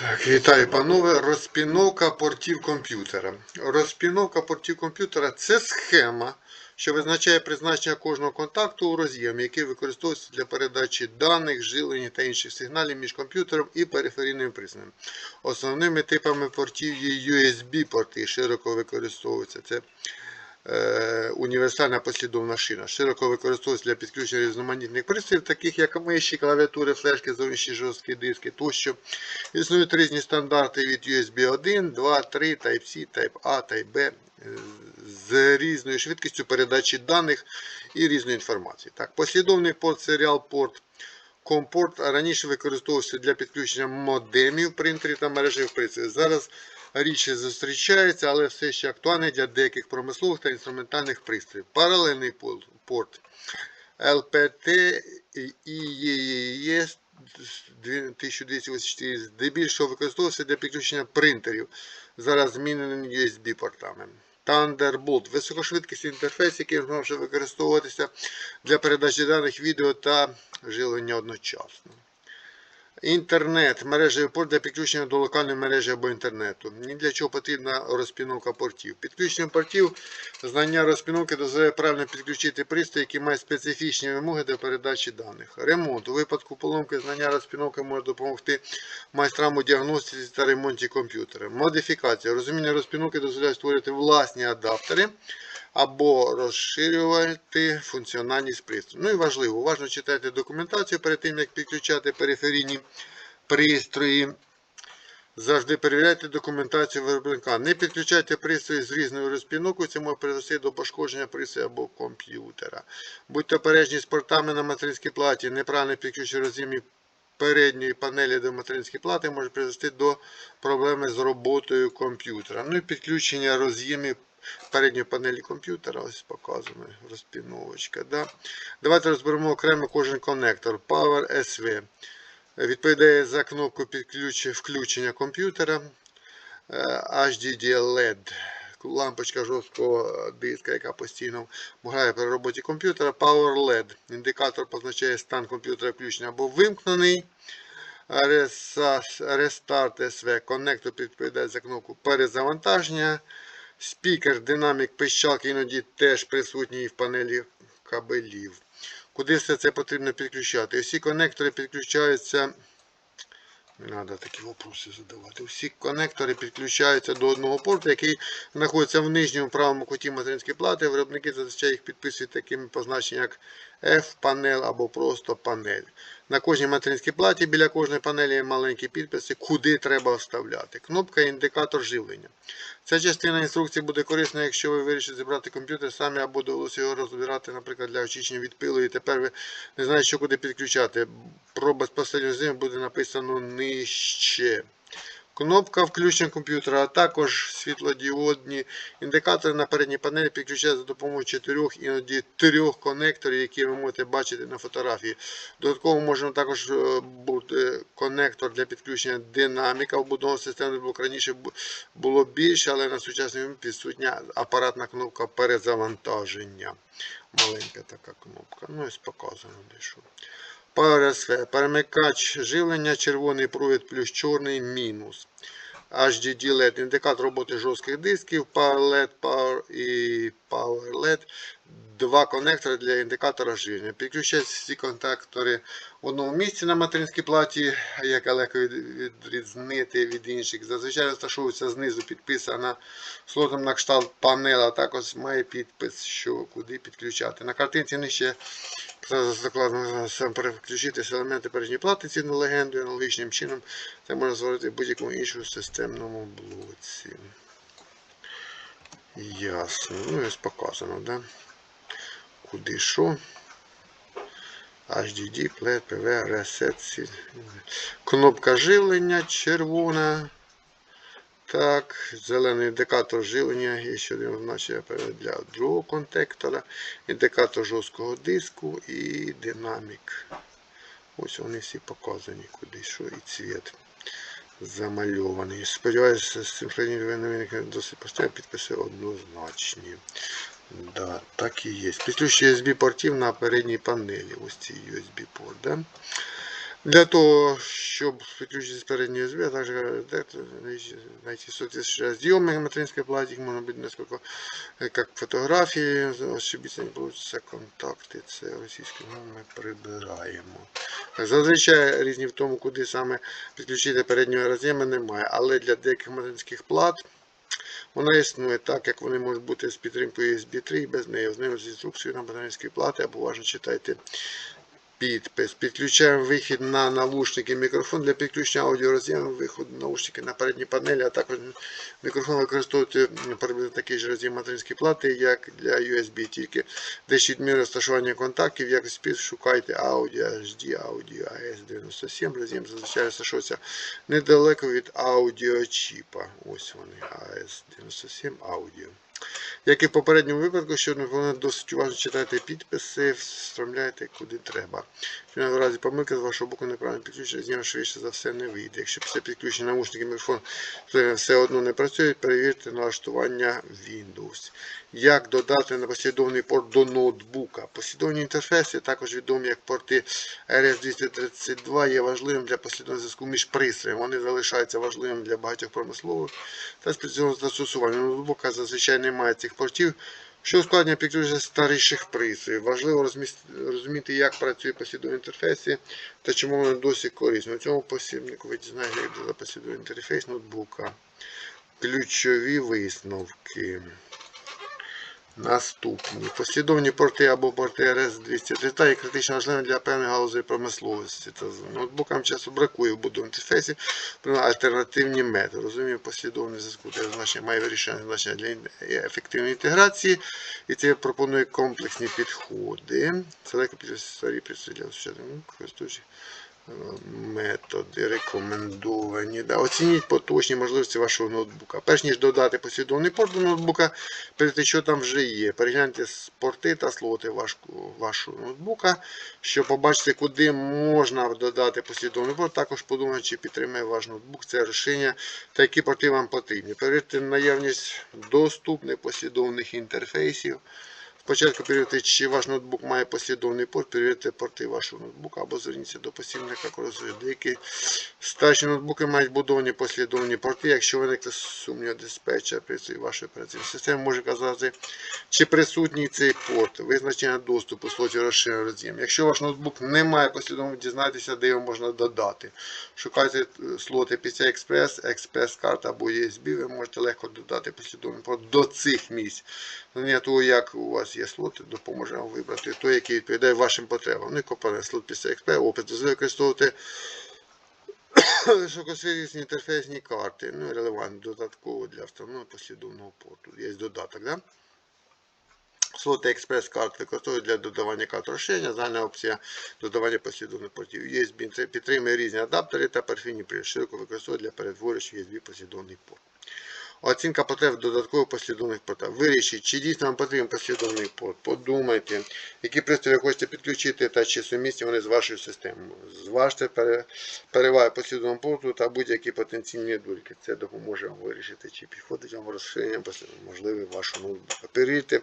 Так, вітаю, панове. Розпіновка портів комп'ютера. Розпіновка портів комп'ютера це схема, що визначає призначення кожного контакту у роз'ємі, який використовується для передачі даних, жилення та інших сигналів між комп'ютером і периферійним пристроєм. Основними типами портів є USB-порти, широко використовуються. Це універсальна послідовна шина. Широко використовується для підключення різноманітних пристроїв, таких як миші, клавіатури, флешки, зовнішні жорсткі диски тощо. Існують різні стандарти від USB 1, 2, 3, Type-C, Type-A, Type-B е, з різною швидкістю передачі даних і різної інформації. Так, послідовний порт Serial порт Компорт раніше використовувався для підключення модемів, принтерів та мережевих пристроїв. Зараз рідше зустрічається, але все ще актуальний для деяких промислових та інструментальних пристроїв. Паралельний порт LPT і EES 1284 здебільшого використовувався для підключення принтерів, зараз зміненими USB-портами. Thunderbolt високошвидкісний інтерфейс, який може використовуватися для передачі даних відео та жилення одночасно. Інтернет, мережевий порт для підключення до локальної мережі або інтернету. Ні для чого потрібна розпіновка портів. Підключення портів, знання розпіновки дозволяє правильно підключити пристрій, який має специфічні вимоги до передачі даних. Ремонт. У випадку поломки знання розпіновки може допомогти майстрам у діагностиці та ремонті комп'ютера. Модифікація. Розуміння розпіновки дозволяє створити власні адаптери або розширювати функціональність пристрою. Ну і важливо, уважно читайте документацію перед тим, як підключати периферійні пристрої. Завжди перевіряйте документацію виробника. Не підключайте пристрої з різною розпіновкою, це може призвести до пошкодження пристрою або комп'ютера. Будьте обережні з портами на материнській платі, неправильне підключення роз'ємів передньої панелі до материнської плати може призвести до проблеми з роботою комп'ютера. Ну і підключення роз'ємів передньої панелі комп'ютера. Ось показано розпіновочка. Да? Давайте розберемо окремо кожен коннектор. Power SV. Відповідає за кнопку підключення включення комп'ютера. Е, HDD LED. Лампочка жорсткого диска, яка постійно грає при роботі комп'ютера. Power LED. Індикатор позначає стан комп'ютера включений або вимкнений. Restart SV. Коннектор відповідає за кнопку перезавантаження. Спікер, динамік, пищалки іноді теж присутній в панелі кабелів. Куди все це потрібно підключати? Усі конектори підключаються. Не треба такі вопроси задавати. Усі конектори підключаються до одного порту, який знаходиться в нижньому правому куті материнської плати. Виробники зазвичай їх підписують такими позначеннями, як F-панель або просто панель. На кожній материнській платі біля кожної панелі є маленькі підписи, куди треба вставляти. Кнопка індикатор живлення. Ця частина інструкції буде корисна, якщо ви вирішите зібрати комп'ютер самі або довелося його розбирати, наприклад, для очищення від пилу, і тепер ви не знаєте, що куди підключати. Про безпосередньо з буде написано нижче. Кнопка включення комп'ютера, а також світлодіодні індикатори на передній панелі підключаються за допомогою чотирьох іноді трьох конекторів, які ви можете бачити на фотографії. Додатково може також е, бути конектор для підключення динаміка вбудованого системи блок. Раніше було більше, але на сучасній відсутня апаратна кнопка перезавантаження. Маленька така кнопка. Ну ось показано дещо. PowerSV. Перемикач живлення, червоний провід плюс чорний мінус. HDD LED, індикатор роботи жорстких дисків, Power LED, Power і Power. Два конектори для індикатора живлення. Підключаються всі контактори в одному місці на материнській платі, яка легко відрізнити від інших. Зазвичай розташовується знизу підписана слотом на кшталт панела, також має підпис, що куди підключати. На картинці нижче закладно сам переключитися елементи передньої плати цінну легенду аналогічним чином. Це можна зробити в будь-якому іншому системному блоці. Ясно. Ну, ось показано, да? Куди що. HDD, PLED, PV, Reset. Кнопка живлення червона. Так, зелений індикатор живлення і ще один означає для другого контектора, індикатор жорсткого диску і динамік. Ось вони всі показані, куди що і цвіт замальований. Сподіваюся, симфонії виникне досить постійно підписи однозначні. Да, так і є. Підключення USB портів на передній панелі. Ось ці USB порт. Да? Для того, щоб підключити з передньої USB, а також редактор, найти соответствующие разъемы материнской платы, их можно быть несколько, э, как фотографії, ошибиться не получится, контакти, це російською мовою ми прибираємо. Зазвичай різні в тому, куди саме підключити переднього роз'єму немає, але для деяких материнських плат вона існує так, як вони можуть бути з підтримкою USB 3 і без неї. Ознайомитися з інструкцією на батарейській плати або уважно читайте підпис. Підключаємо вихід на наушники, мікрофон для підключення аудіороз'єму, виход наушники на передній панелі, а також мікрофон використовувати приблизно такий же роз'єм материнської плати, як для USB, тільки дещо відміни розташування контактів, як спів шукайте Audi HD, Audi AS97, роз'єм зазвичай розташовується недалеко від аудіочіпа. Ось вони, AS97 Audio. Як і в попередньому випадку, що ви досить уважно читайте підписи, встромляйте куди треба. В в разі помилки з вашого боку неправильно підключення, з нього швидше за все не вийде. Якщо після підключення наушників мікрофон все одно не працює, перевірте налаштування Windows. Як додати на послідовний порт до ноутбука. Послідовні інтерфейси, також відомі як порти RS232, є важливим для послідовного зв'язку між пристроями. Вони залишаються важливим для багатьох промислових та спеціального застосування. Ноутбука зазвичай немає цих портів. Що ускладнює підключення старіших пристроїв? Важливо розуміти, як працює послідовні інтерфейси та чому вони досі корисні. У цьому посібнику ви дізнаєтеся, як додати послідовний інтерфейс ноутбука. Ключові висновки. Наступні. Послідовні порти або порти RS-230 є критично важливими для певних галузей промисловості. Та ноутбукам часто бракує в будовому інтерфейсі при альтернативні методи. Розумію, послідовний зв'язку значення має вирішення значення для ефективної інтеграції. І це пропонує комплексні підходи. Це легко підставі представляє сучасних користуючих методи рекомендовані. Да. Оцініть поточні можливості вашого ноутбука. Перш ніж додати послідовний порт до ноутбука, перейти, що там вже є. Перегляньте порти та слоти вашого, ноутбука, щоб побачити, куди можна додати послідовний порт. Також подумайте, чи підтримує ваш ноутбук це рішення та які порти вам потрібні. Перевірте наявність доступних послідовних інтерфейсів. Спочатку перевірте, чи ваш ноутбук має послідовний порт, перевірте порти вашого ноутбука або зверніться до посібника користуючи. Деякі старші ноутбуки мають будовані послідовні порти. Якщо виникне сумнів диспетчер при цій вашої операційної системи, може казати, чи присутній цей порт, визначення доступу слоті розширений роз'єм. Якщо ваш ноутбук не має послідовного, дізнайтеся, де його можна додати. Шукайте е, слоти PCI Express, Express карта або USB, ви можете легко додати послідовний порт до цих місць. Знання того, як у вас є слоти, допоможе вам вибрати той, який відповідає вашим потребам. Ну і компонент слот PCI Express, опит дозволяє використовувати високосвітлісні інтерфейсні карти. Ну і релевантно додатково для встановлення послідовного порту. Є додаток, да? Слоти експрес-карт використовують для додавання карт розширення, загальна опція додавання послідовних портів. USB підтримує різні адаптери та перфінні при широко використовують для перетворювачів USB послідовний порт. Оцінка потреб додаткових послідовних портів. Вирішіть, чи дійсно вам потрібен послідовний порт. Подумайте, які пристрої хочете підключити та чи сумісні вони з вашою системою. Зважте пере- переваги послідовного порту та будь-які потенційні недоліки. Це допоможе вам вирішити, чи підходить вам розширення можливе вашого ноутбука. Перевірте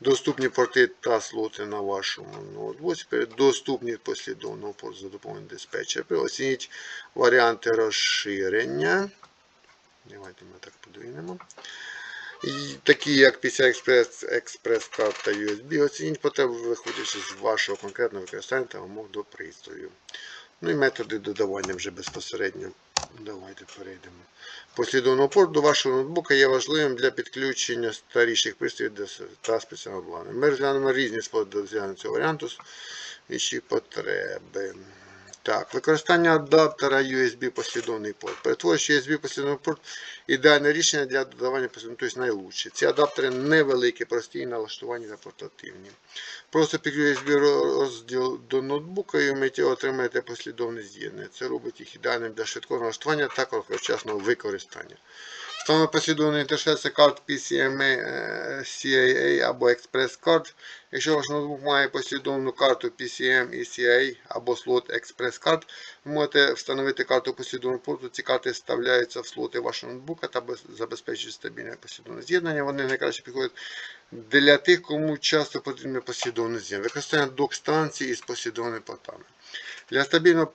доступні порти та слоти на вашому ноутбуці. Доступні послідовного порту за допомогою диспетчера. Оцініть варіанти розширення. Давайте ми так подвинемо. І такі як PCI Express, Express Card та USB. Оцініть потребу, виходячи з вашого конкретного використання та умов до пристрою. Ну і методи додавання вже безпосередньо. Давайте перейдемо. Послідовного порту до вашого ноутбука є важливим для підключення старіших пристроїв та спеціального обладнання. Ми розглянемо різні способи досягнення цього варіанту і ще потреби. Так, використання адаптера USB послідовний порт. Перетворюючи USB послідовний порт ідеальне рішення для додавання послідовного, тобто найлучше. Ці адаптери невеликі, прості, налаштовані та портативні. Просто підключуєте USB розділ до ноутбука і вмиттєво отримаєте послідовне з'єднання. Це робить їх ідеальним для швидкого налаштування та короткочасного використання. Саме послідовний інтерфейси карт PCMA, е, CAA або Express Card. Якщо ваш ноутбук має послідовну карту PCM і CAA або слот Express Card, ви можете встановити карту послідовного порту. Ці карти вставляються в слоти вашого ноутбука та без- забезпечують стабільне послідовне з'єднання. Вони найкраще підходять для тих, кому часто потрібне послідовне з'єднання. Використання док-станції із послідовними портами. Для стабільного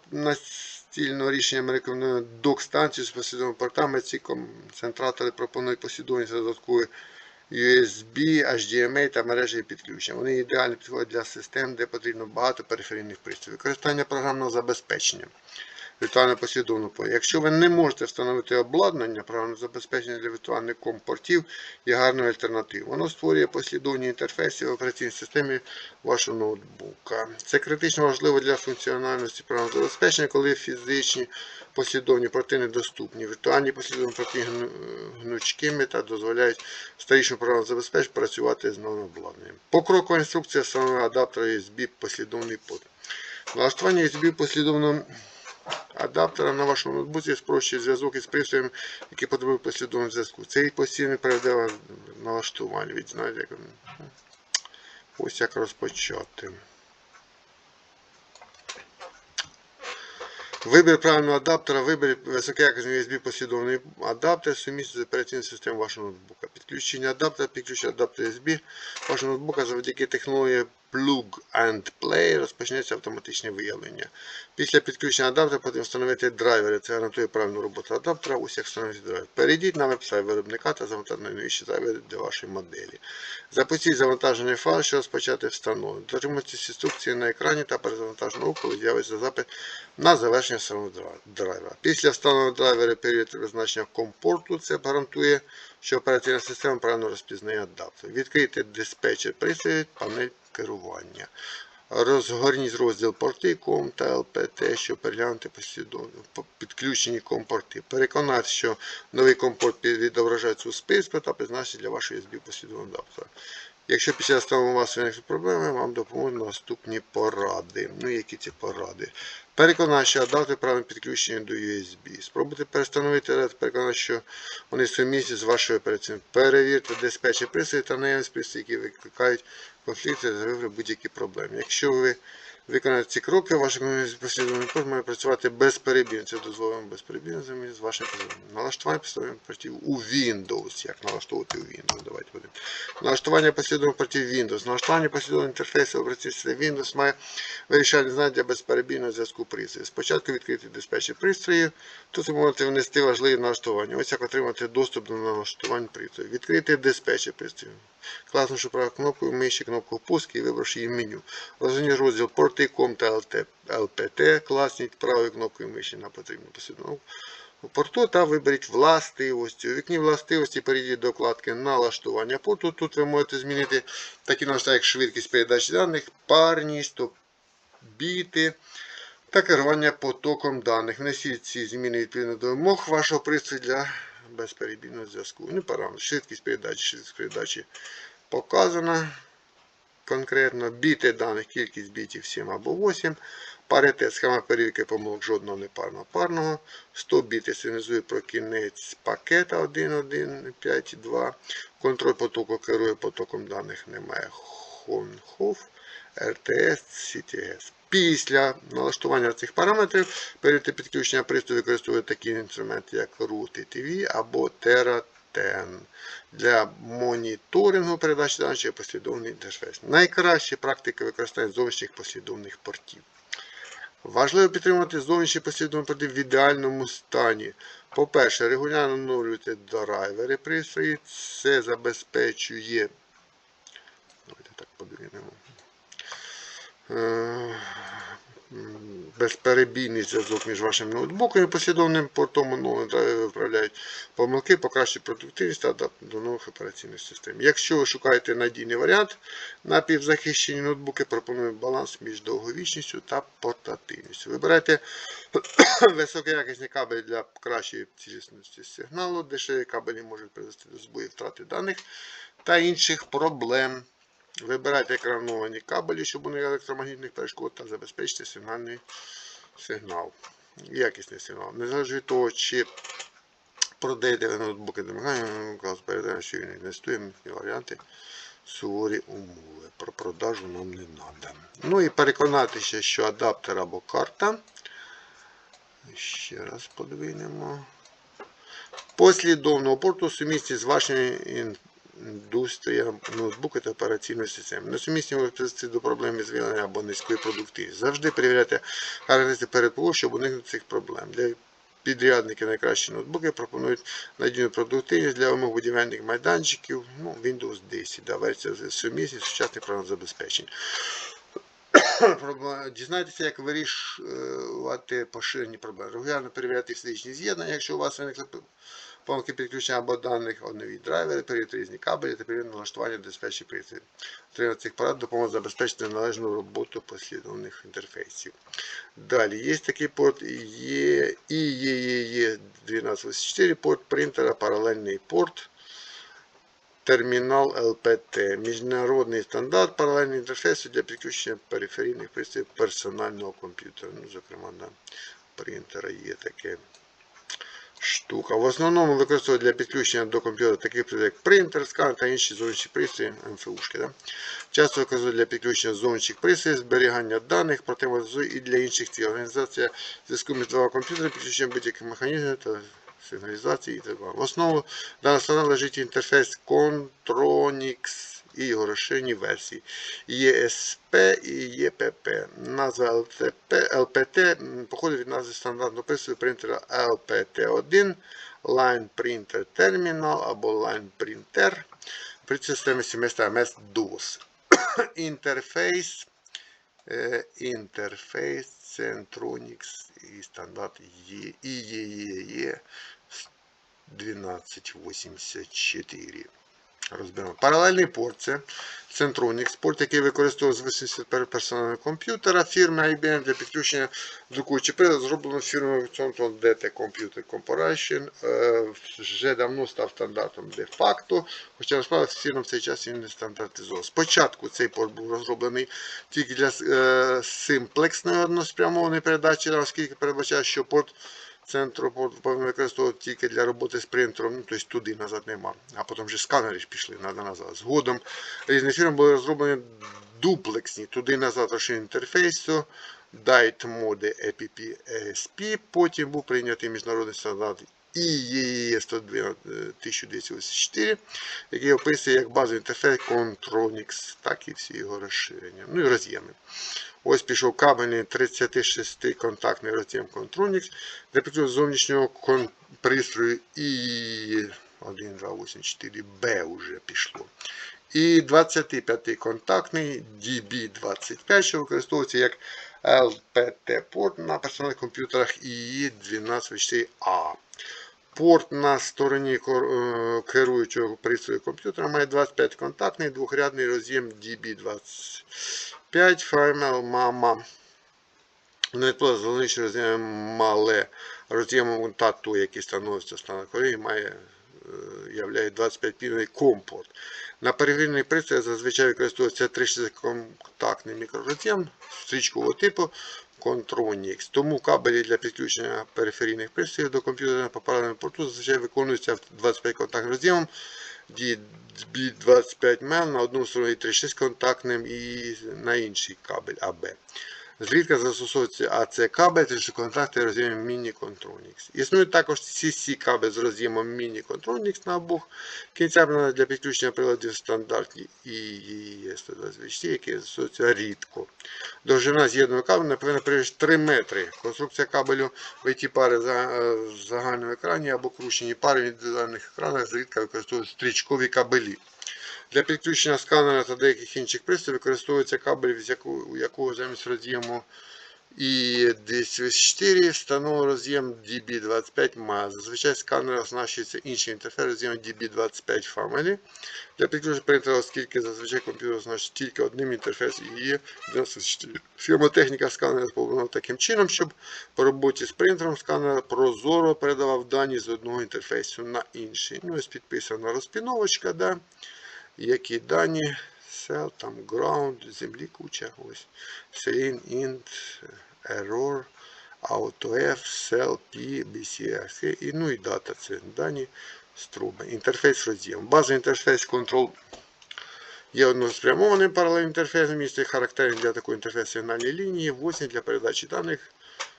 настільного рішення ми рекомендуємо док-станцію з послідовними портами. Ці концентратори пропонують послідовність додаткової USB, HDMI та мережі підключення. Вони ідеально підходять для систем, де потрібно багато периферійних пристроїв. Використання програмного забезпечення. Віртуально послідовно поле. Якщо ви не можете встановити обладнання, програмне забезпечення для віртуальних компортів є гарною альтернативою. Воно створює послідовні інтерфейси в операційній системі вашого ноутбука. Це критично важливо для функціональності програмного забезпечення, коли фізичні послідовні порти недоступні. Віртуальні послідовні порти гнучкими та дозволяють старішому програмному забезпеченню працювати з новим обладнанням. Покрокова інструкція встановлення адаптера USB послідовний порт. Налаштування USB послідовного адаптера на вашому ноутбуці спрощує зв'язок із пристроєм, який потребує послідовного зв'язку. Це і постійне переде налаштування. Від знаєте, як ось як розпочати. Вибір правильного адаптера, вибір високоякісний USB послідовний адаптер сумісний з операційною системою вашого ноутбука. Підключення адаптера, підключення адаптера USB вашого ноутбука завдяки технології Plug and Play розпочнеться автоматичне виявлення. Після підключення адаптера потрібно встановити драйвери. Це гарантує правильну роботу адаптера. Ось як встановити драйвер. Перейдіть на веб-сайт виробника та завантажте найновіші драйвери для вашої моделі. Запустіть завантажений файл, щоб розпочати встановлення. Дотримуйтесь інструкції на екрані та перезавантаженого коли з'явиться запит на завершення драй- драйвера. Після встановлення драйвера період визначення компорту. Це гарантує, що операційна система правильно розпізнає адаптер. Відкрийте диспетчер пристрою, панель керування. Розгорніть розділ порти COM та LPT, щоб переглянути послідовно підключені компорти. Переконайтеся, що новий компорт відображається у списку та призначить для вашої USB послідовного адаптера. Якщо після того у вас виникнуть проблеми, вам допоможуть наступні поради. Ну, які ці поради? Переконайте, що адаптер правильно підключення до USB. Спробуйте перестановити ряд, переконати, що вони сумісні з вашою операцією. Перевірте диспетчі пристрої та наявність пристрої, які викликають конфлікти та будь-які проблеми. Якщо ви виконаєте ці кроки, ваш послідовний код має працювати безперебійно. Це дозволено безперебійно замість з вашим послідовним. Налаштування послідовних портів у Windows. Як налаштовувати у Windows? Давайте будемо. Налаштування послідовних портів Windows. Налаштування послідовних інтерфейсів операційної системи Windows має вирішальне знання для безперебійного зв'язку пристроїв. Спочатку відкрити диспетчер пристроїв. Тут ви можете внести важливі налаштування. Ось як отримати доступ до налаштувань пристроїв. Відкрити диспетчер пристроїв. Класнувши правою кнопкою миші кнопку пуск і вибравши її меню. Розгорніть розділ порти COM та LPT. Класніть правою кнопкою миші на потрібну послідовну порту та виберіть властивості. У вікні властивості перейдіть до вкладки налаштування порту. Тут ви можете змінити такі налаштування, як швидкість передачі даних, парність, біти та керування потоком даних. Внесіть ці зміни відповідно до вимог вашого пристрою для безперебійного зв'язку. Ну, параметр. Швидкість передачі, швидкість передачі показана. Конкретно біти даних, кількість бітів 7 або 8. Паритет, схема перевірки помилок жодного непарного парного. 100 бітів сигналізує про кінець пакета 1.1.5.2. Контроль потоку керує потоком даних немає. Хонхоф, РТС, CTS. Після налаштування цих параметрів перед підключення пристрою використовує такі інструменти, як RUT TV або TerraTen для моніторингу передачі даних через послідовний інтерфейс. Найкращі практики використання зовнішніх послідовних портів. Важливо підтримувати зовнішні послідовні порти в ідеальному стані. По-перше, регулярно оновлюйте драйвери пристрої. Це забезпечує. Давайте так подивимо. Е, Безперебійний зв'язок між вашим ноутбуком і послідовним портом оновлення виправляють помилки, покращують продуктивність та до нових операційних систем. Якщо ви шукаєте надійний варіант, напівзахищені ноутбуки пропонують баланс між довговічністю та портативністю. Вибирайте високоякісні кабелі для кращої цілісності сигналу. Дешеві кабелі можуть привести до збою втрати даних та інших проблем. Вибирайте екрановані кабелі, щоб уникати електромагнітних перешкод та забезпечити сигнальний сигнал. Якісний сигнал. Незалежно від того, чи продаєте ви ноутбуки до передаємо, що він інвестує, варіанти суворі умови. Про продажу нам не треба. Ну і переконатися, що адаптер або карта. Ще раз подвинемо. Послідовного порту сумісті з вашим ін- індустрія ноутбука та операційної системи. Несумісні призвести до проблем з виявлення або низької продуктивності. Завжди перевіряйте характеристики передпливу, щоб уникнути цих проблем. Для підрядники найкращі ноутбуки пропонують надійну продуктивність для вимог будівельних майданчиків. Ну, Windows 10, да, версія з сумісні сучасних програм забезпечень. Дізнайтеся, як вирішувати поширені проблеми. Регулярно перевіряти фізичні з'єднання, якщо у вас виникли помилки підключення або даних, нові драйвери, перевірити різні кабелі та перевірити налаштування диспетчі пристроїв. Отримати цих порад допоможе забезпечити належну роботу послідовних інтерфейсів. Далі є такий порт є і є, є, є 1284 порт принтера, паралельний порт. Термінал ЛПТ. Міжнародний стандарт паралельного інтерфейсу для підключення периферійних пристроїв персонального комп'ютера. Ну, зокрема, на принтера є таке штука. В основному використовують для підключення до комп'ютера таких пристроїв, як принтер, сканер та інші зовнішні пристрої МФУшки. Да? Часто використовують для підключення зовнішніх пристроїв, зберігання даних, протимозу і для інших цілей. Організація зв'язку між двома комп'ютерами, підключення будь-яких механізмів та сигналізації і так далі. В основу даного стану лежить інтерфейс Contronix і його розширені версії ESP і EPP. Назва LTP, LPT походить від назви стандартного пристрою принтера LPT1, Line Printer Terminal або Line Printer при системі сімейства MS DOS. Інтерфейс е, інтерфейс Centronix і стандарт IEEE 1284. Розберемо. Паралельний порт це Centronix, порт, який використовує з 81 персонального комп'ютера фірми IBM для підключення друкуючий прилад, зроблено фірмою Central DT Computer Corporation. Е, Вже давно став стандартом де-факто, хоча насправді офіційно в цей час він не стандартизований. Спочатку цей порт був розроблений тільки для е, симплексної односпрямованої передачі, оскільки передбачає, що порт центру порт використовувати тільки для роботи з принтером, ну, тобто туди назад нема. А потім вже сканери ж пішли назад. Згодом різні фірми були розроблені дуплексні, туди назад розширені інтерфейсу, дайт моди EPP ESP, потім був прийнятий міжнародний стандарт IEEE 1284, який описує як базовий інтерфейс Contronix, так і всі його розширення. Ну і роз'єми. Ось пішов кабельний 36 контактний роз'єм Contronix, для підключення зовнішнього пристрою і 1284B вже пішло. І 25 контактний DB25, що використовується як LPT-порт на персональних комп'ютерах IE 124A. Порт на стороні е, керуючого пристрою комп'ютера має 25 контактний двохрядний роз'єм DB25 Final MAMA. Не то залишний роз'єм мале роз'ємом тату, який становиться в станах Кореї, має е, являє 25 піновий компорт. На перегрівний пристрій зазвичай використовується 30-контактний мікророз'єм стрічкового типу Contronix. Тому кабелі для підключення периферійних пристроїв до комп'ютера по паралельному порту зазвичай виконуються 25 контактним роз'ємом DB25MEL на одному сторону і 36 контактним і на інший кабель АБ. Зрідка застосовується AC кабель 30 контакти роз'ємом Mini-Contronix. Існує також CC кабель з роз'ємом Mini-Contronix на обох кінцях для підключення приладів стандартні IEEE 124, які застосовуються рідко. Довжина з'єднаного кабелю не повинна перевищити 3 метри. Конструкція кабелю в IT пари е, загальному екрані або кручені пари в індивідуальних екранах зрідка використовують стрічкові кабелі. Для підключення сканера та деяких інших пристроїв використовується кабель, з якого, якого замість роз'єму і204 встановлено роз'єм DB25 MA. Зазвичай сканер оснащується іншим інтерфейсом роз'ємом DB25 Family. Для підключення принтера, оскільки зазвичай комп'ютер оснащується тільки одним інтерфейсом і 94. Схемотехніка сканера побудована таким чином, щоб по роботі з принтером сканер прозоро передавав дані з одного інтерфейсу на інший. Ну, ось підписана розпіновочка. Да? Які дані, cell, там ground, землі куча, ось, selin, int, error, autof, cell, p, bcrc, і, ну і дата, це дані струби. Інтерфейс роз'єм. Базовий інтерфейс control є односпрямованим паралельним інтерфейсом, містить характерні для такого інтерфейсу сигнальні лінії, 8 для передачі даних,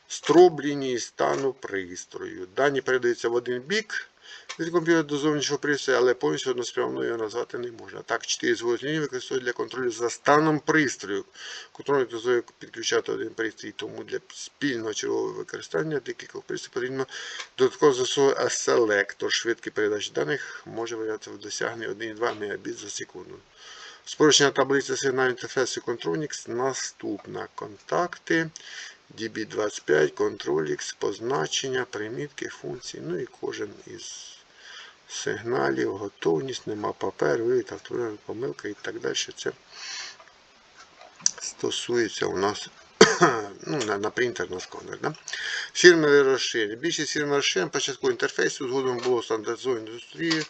строб лінії стану пристрою. Дані передаються в один бік, від комп'ютера до зовнішнього пристрою, але повністю односпрямно його назвати не можна. Так, 4 зворотні лінії використовують для контролю за станом пристрою. Контроль дозволяє підключати один пристрій, тому для спільного чергового використання декількох пристроїв потрібно додатково застосовувати селектор. Швидкий передачі даних може виявляти в досягненні 1,2 Мбіт за секунду. Спрощена таблиця сигнального інтерфейсу Controlix наступна. Контакти, DB25, Controlix, позначення, примітки, функції, ну і кожен із сигналів, готовність, нема паперу, вивід, автомобільна помилка і так далі. Це стосується у нас ну, на, на принтер, на сканер. Да? Фірмове розширення. Більшість фірмових розширень початкового інтерфейсу згодом було стандартизовано індустрією,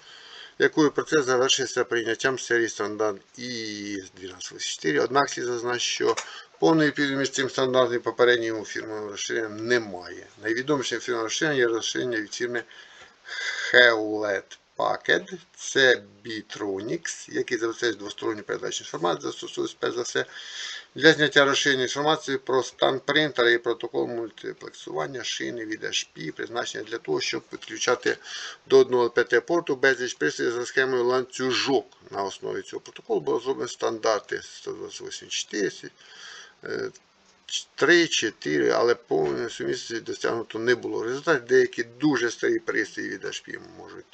якою процес завершився прийняттям серії стандарт ІС 1284. Однак слід зазначити, що повної відповідності цим стандартом і попередньому фірмовим розширенням немає. Найвідомішим фірмовим розширенням є розширення від фірми Hewlett Packard. Це Bitronics, який забезпечує двосторонню передачу інформації, застосовується перш за все для зняття розширення інформації про стан принтера і протокол мультиплексування шини від HP, призначення для того, щоб підключати до одного ПТ-порту безліч пристроїв за схемою ланцюжок. На основі цього протоколу було зроблено стандарти 128.4, 3, 4, але повної сумісності досягнуто не було. В деякі дуже старі пристрої від HP можуть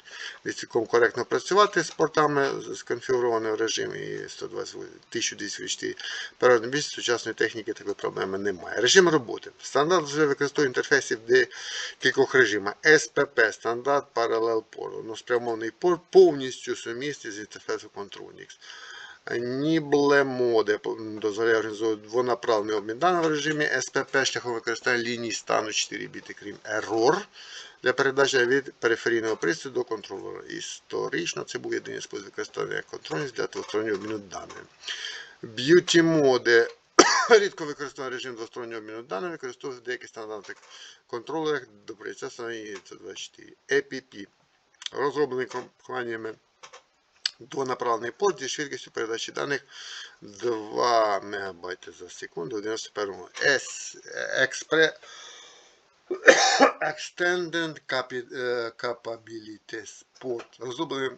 цілком коректно працювати з портами сконфігурованими в режимі 1224. Переважно більшість сучасної техніки такої проблеми немає. Режим роботи. Стандарт вже використовує інтерфейсів в декількох режимах. SPP стандарт Parallel Port. Односпрямований порт повністю сумісний з інтерфейсом Controlix. Нібле моди дозволяє організовувати двонаправний обмін даних в режимі SPP шляхом використання ліній стану 4 біти, крім error для передачі від периферійного пристрою до контролера. Історично це був єдиний спосіб використання контрольність для двостороннього обміну даними. Beauty моди рідко використовує режим двостороннього обміну даними, використовується в деяких стандартних контролерах до прийняття становлення 24. EPP розроблений компаніями двонаправний порт зі швидкістю передачі даних 2 МБ за секунду в 91 S Extended Capabilities Port розроблений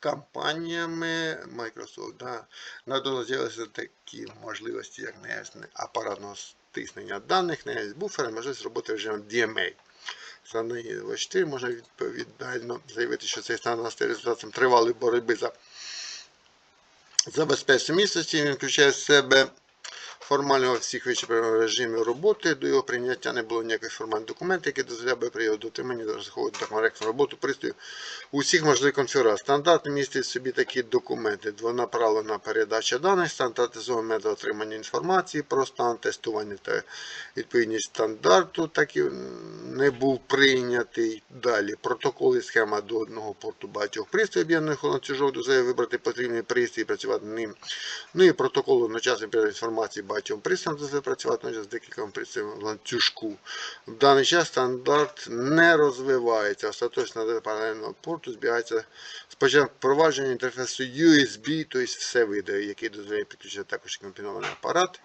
компаніями Microsoft. Да, надовго з'явилися такі можливості, як неясне апаратного стиснення даних, неясне буфери, можливість роботи в режимі DMA. Саме 24 можна відповідально заявити, що цей стан стає результатом тривалої боротьби за забезпечення місцевості. Він включає в себе формального всіх вичерпаних режимів роботи. До його прийняття не було ніяких формальних документів, які дозволяли би при його дотриманні розраховувати та коректну роботу пристрою у всіх можливих конфігураціях. Стандарт містить в собі такі документи: двонаправлена передача даних, стандартизований метод отримання інформації про стан тестування та відповідність стандарту, так і не був прийнятий. Далі протокол і схема до одного порту багатьох пристроїв об'єднаних ланцюжок дозволяє вибрати потрібний пристрій і працювати ним. Ну і протокол одночасної передачі інформації багатьом пристроям дозволяє працювати одночасно з декількома пристроями в ланцюжку. В даний час стандарт не розвивається. Остаточно до паралельного порту збігається спочатку впровадження інтерфейсу USB, тобто все видає, який дозволяє підключити також комбінований апарат,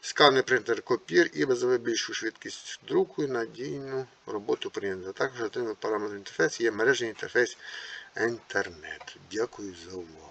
сканер, принтер, копір і безове більшу швидкість друку і надійну роботу принтера. Також отримує параметр інтерфейс, є мережний інтерфейс інтернет. Дякую за увагу.